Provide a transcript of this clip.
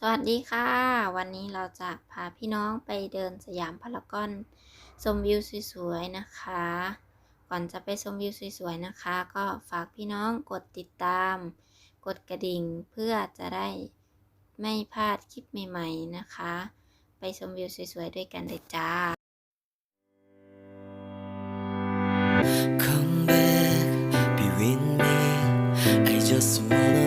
สวัสดีค่ะ วันนี้เราจะพาพี่น้องไปเดินสยามพารากอนชมวิวสวยๆนะคะ ก่อนจะไปชมวิวสวยๆนะคะ ก็ฝากพี่น้องกดติดตาม กดกระดิ่งเพื่อจะได้ไม่พลาดคลิปใหม่ๆนะคะ ไปชมวิวสวยๆด้วยกันเลยจ้า Come back, be with me. I just wanna